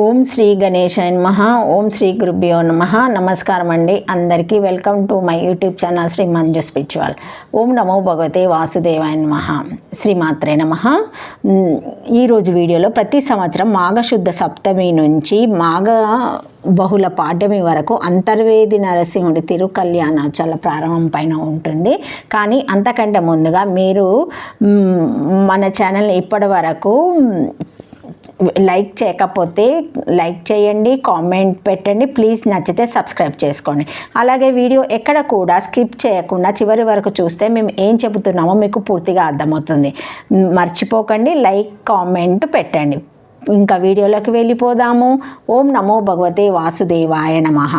ఓం శ్రీ గణేశాయ నమః. ఓం శ్రీ గురుభ్యో నమ. నమస్కారం అండి అందరికీ welcome to my YouTube channel Sri Manju spiritual ఓం నమో భగవతే వాసుదేవాయ నమ. శ్రీమాత్రే నమ. ఈరోజు వీడియోలో ప్రతి సంవత్సరం మాఘశుద్ధ సప్తమి నుంచి మాఘ బహుళ పాడ్యమి వరకు అంతర్వేది నరసింహుడి తిరు కళ్యాణోత్సవాల ప్రారంభం పైన ఉంటుంది. కానీ అంతకంటే ముందుగా మీరు మన ఛానల్ ఇప్పటి వరకు లైక్ చేయకపోతే లైక్ చేయండి కామెంట్ పెట్టండి ప్లీజ్ నచ్చితే సబ్స్క్రైబ్ చేసుకోండి. అలాగే వీడియో ఎక్కడ కూడా స్కిప్ చేయకుండా చివరి వరకు చూస్తే మేము ఏం చెబుతున్నామో మీకు పూర్తిగా అర్థమవుతుంది. మర్చిపోకండి లైక్ కామెంట్ పెట్టండి. ఇంకా వీడియోలోకి వెళ్ళిపోదాము. ఓం నమో భగవతే వాసుదేవాయ నమః.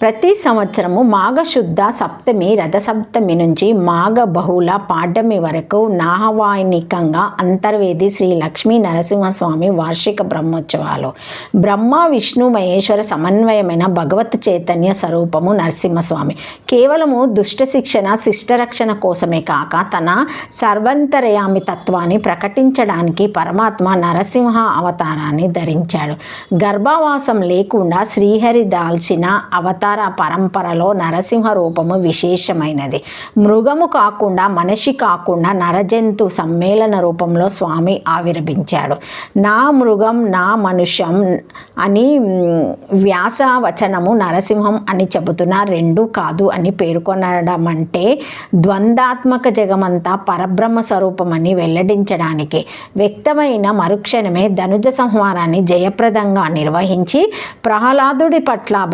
ప్రతి సంవత్సరము మాఘశుద్ధ సప్తమి రథసప్తమి నుంచి మాఘ బహుళ పాడ్యమి వరకు నాహవాయినికంగా అంతర్వేది శ్రీ లక్ష్మీ నరసింహస్వామి వార్షిక బ్రహ్మోత్సవాలు. బ్రహ్మ విష్ణు మహేశ్వర సమన్వయమైన భగవత్ చైతన్య స్వరూపము నరసింహస్వామి. కేవలము దుష్ట శిక్షణ శిష్టరక్షణ కోసమే కాక తన సర్వంతరయామి తత్వాన్ని ప్రకటించడానికి పరమాత్మ నరసింహ అవతారాన్ని ధరించాడు. గర్భావాసం లేకుండా శ్రీహరి దాల్చిన అవత పరంపరలో నరసింహ రూపము విశేషమైనది. మృగము కాకుండా మనిషి కాకుండా నరజంతు సమ్మేళన రూపంలో స్వామి ఆవిర్భించాడు. నా మృగం నా మనుష్యం అని వ్యాస వచనము నరసింహం అని చెబుతున్న రెండు కాదు అని పేర్కొనడం అంటే ద్వందాత్మక జగమంతా పరబ్రహ్మ స్వరూపమని వెల్లడించడానికి వ్యక్తమైన మరుక్షణమే ధనుజ సంహారాన్ని జయప్రదంగా నిర్వహించి ప్రహ్లాదుడి పట్ల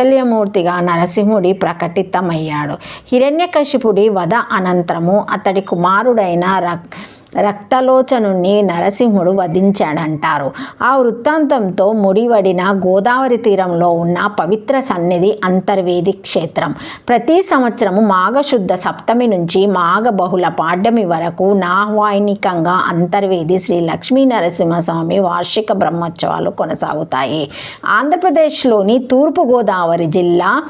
వాత్సల్యమూర్తిగా నరసింహుడి ప్రకటితమయ్యాడు. హిరణ్యకశిపుడి వధ అనంతరము అతడి కుమారుడైన రక్తలోచనుణ్ణి రక్తలోచనుని నరసింహుడు వధించాడంటారు. ఆ వృత్తాంతంతో ముడివడిన గోదావరి తీరంలో ఉన్న పవిత్ర సన్నిధి అంతర్వేది క్షేత్రం. ప్రతి సంవత్సరము మాఘశుద్ధ సప్తమి నుంచి మాఘ బహుళ పాడ్యమి వరకు నాహ్వాయినికంగా అంతర్వేది శ్రీ లక్ష్మీ నరసింహస్వామి వార్షిక బ్రహ్మోత్సవాలు కొనసాగుతాయి. ఆంధ్రప్రదేశ్లోని తూర్పుగోదావరి జిల్లా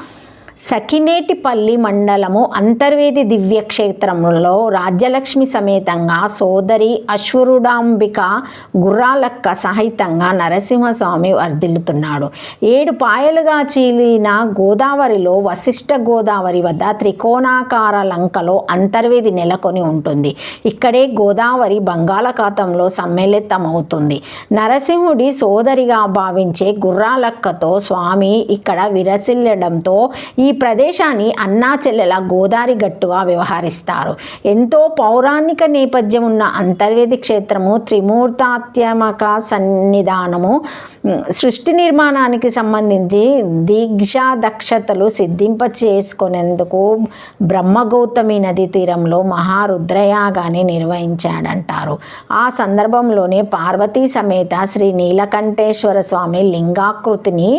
సఖినేటిపల్లి మండలము అంతర్వేది దివ్యక్షేత్రంలో రాజ్యలక్ష్మి సమేతంగా సోదరి అశ్వరుడాంబిక గుర్రాలక్క సహితంగా నరసింహస్వామి వర్ధిల్లుతున్నాడు. ఏడు పాయలుగా చీలిన గోదావరిలో వశిష్ఠ గోదావరి వద్ద త్రికోణాకార లంకలో అంతర్వేది నెలకొని ఉంటుంది. ఇక్కడే గోదావరి బంగాళాఖాతంలో సమ్మిళితమవుతుంది. నరసింహుడి సోదరిగా భావించే గుర్రాలక్కతో స్వామి ఇక్కడ విరసిల్లడంతో ఈ ప్రదేశాన్ని అన్నా చెల్లెల గోదారి గట్టుగా వ్యవహరిస్తారు. ఎంతో పౌరాణిక నేపథ్యం ఉన్న అంతర్వేది క్షేత్రము త్రిమూర్తాత్యమక సన్నిధానము సృష్టి నిర్మాణానికి సంబంధించి దీక్షా దక్షతలు సిద్ధింప చేసుకునేందుకు బ్రహ్మగౌతమి నది తీరంలో మహారుద్రయాగాన్ని నిర్వహించాడంటారు. ఆ సందర్భంలోనే పార్వతీ సమేత శ్రీ నీలకంఠేశ్వర స్వామి లింగాకృతిని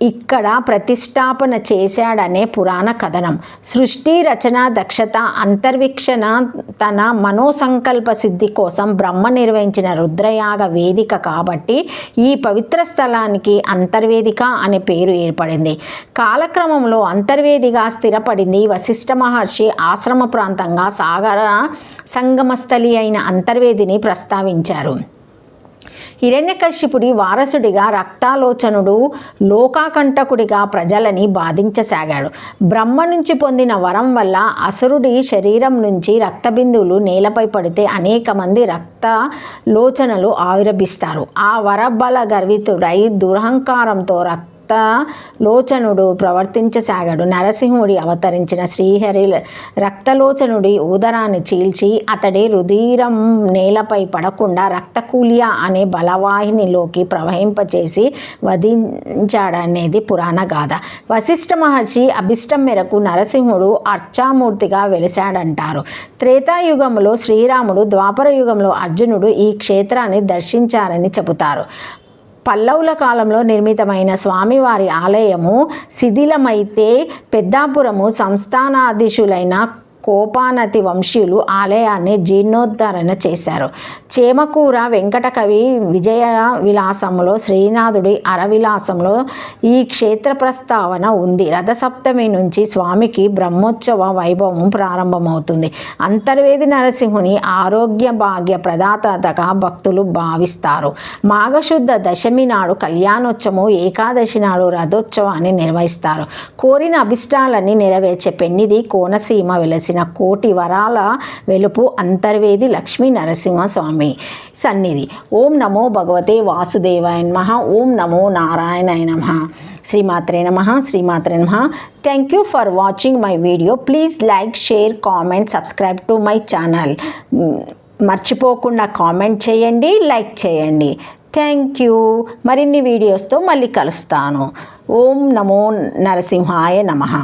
ఇక్కడ ప్రతిష్టాపన చేశాడనే పురాణ కథనం. సృష్టి రచన దక్షత అంతర్వీక్షణ తన మనోసంకల్ప సిద్ధి కోసం బ్రహ్మ నిర్వహించిన రుద్రయాగ వేదిక కాబట్టి ఈ పవిత్ర స్థలానికి అంతర్వేదిక అనే పేరు ఏర్పడింది. కాలక్రమంలో అంతర్వేదిగా స్థిరపడింది వశిష్ఠ మహర్షి ఆశ్రమ ప్రాంతంగా సాగర సంగమస్థలి అయిన అంతర్వేదిని ప్రస్తావించారు. హిరణ్యకశ్యపుడి వారసుడిగా రక్తాలోచనుడు లోకాకంటకుడిగా ప్రజలని బాధించసాగాడు. బ్రహ్మ నుంచి పొందిన వరం వల్ల అసురుడి శరీరం నుంచి రక్తబిందువులు నేలపై పడితే అనేక మంది రక్త లోచనలు ఆవిర్భిస్తారు ఆ వరబల గర్వితుడై దురహంకారంతో రక్త రక్తలోచనుడు ప్రవర్తించసాగాడు. నరసింహుడి అవతరించిన శ్రీహరి రక్తలోచనుడి ఉదరాన్ని చీల్చి అతడి రుధిరం నేలపై పడకుండా రక్తకూలియ అనే బలవాహినిలోకి ప్రవహింపచేసి వధించాడనేది పురాణ గాథ. వశిష్ఠ మహర్షి అభిష్టం మేరకు నరసింహుడు అర్చామూర్తిగా వెలిశాడంటారు. త్రేతాయుగంలో శ్రీరాముడు ద్వాపర యుగంలో అర్జునుడు ఈ క్షేత్రాన్ని దర్శించారని చెబుతారు. పల్లవుల కాలంలో నిర్మితమైన స్వామివారి ఆలయము శిథిలమైతే పెద్దాపురము సంస్థానాధీశులైన కోపానతి వంశీయులు ఆలయాన్ని జీర్ణోద్ధరణ చేశారు. చేమకూర వెంకటకవి విజయ విలాసంలో శ్రీనాథుడి అరవిలాసంలో ఈ క్షేత్ర ప్రస్తావన ఉంది. రథసప్తమి నుంచి స్వామికి బ్రహ్మోత్సవ వైభవం ప్రారంభమవుతుంది. అంతర్వేది నరసింహుని ఆరోగ్య భాగ్య ప్రదాతగా భక్తులు భావిస్తారు. మాఘశుద్ధ దశమి నాడు కళ్యాణోత్సవం ఏకాదశి నాడు రథోత్సవాన్ని నిర్వహిస్తారు. కోరిన అభిష్టాలన్నీ నెరవేర్చే పెన్నిది కోనసీమ వెలసిన కోటి వరాల వెలుపు అంతర్వేది లక్ష్మీ నరసింహస్వామి సన్నిధి. ఓం నమో భగవతే వాసుదేవాయ నమ. ఓం నమో నారాయణాయ నమ. శ్రీమాత్రే నమ. శ్రీమాత్రే నమ. Thank you for watching my video please like share comment subscribe to my channel మర్చిపోకుండా కామెంట్ చేయండి లైక్ చేయండి. థ్యాంక్ యూ మరిన్ని వీడియోస్తో మళ్ళీ కలుస్తాను. ఓం నమో నరసింహాయ నమః.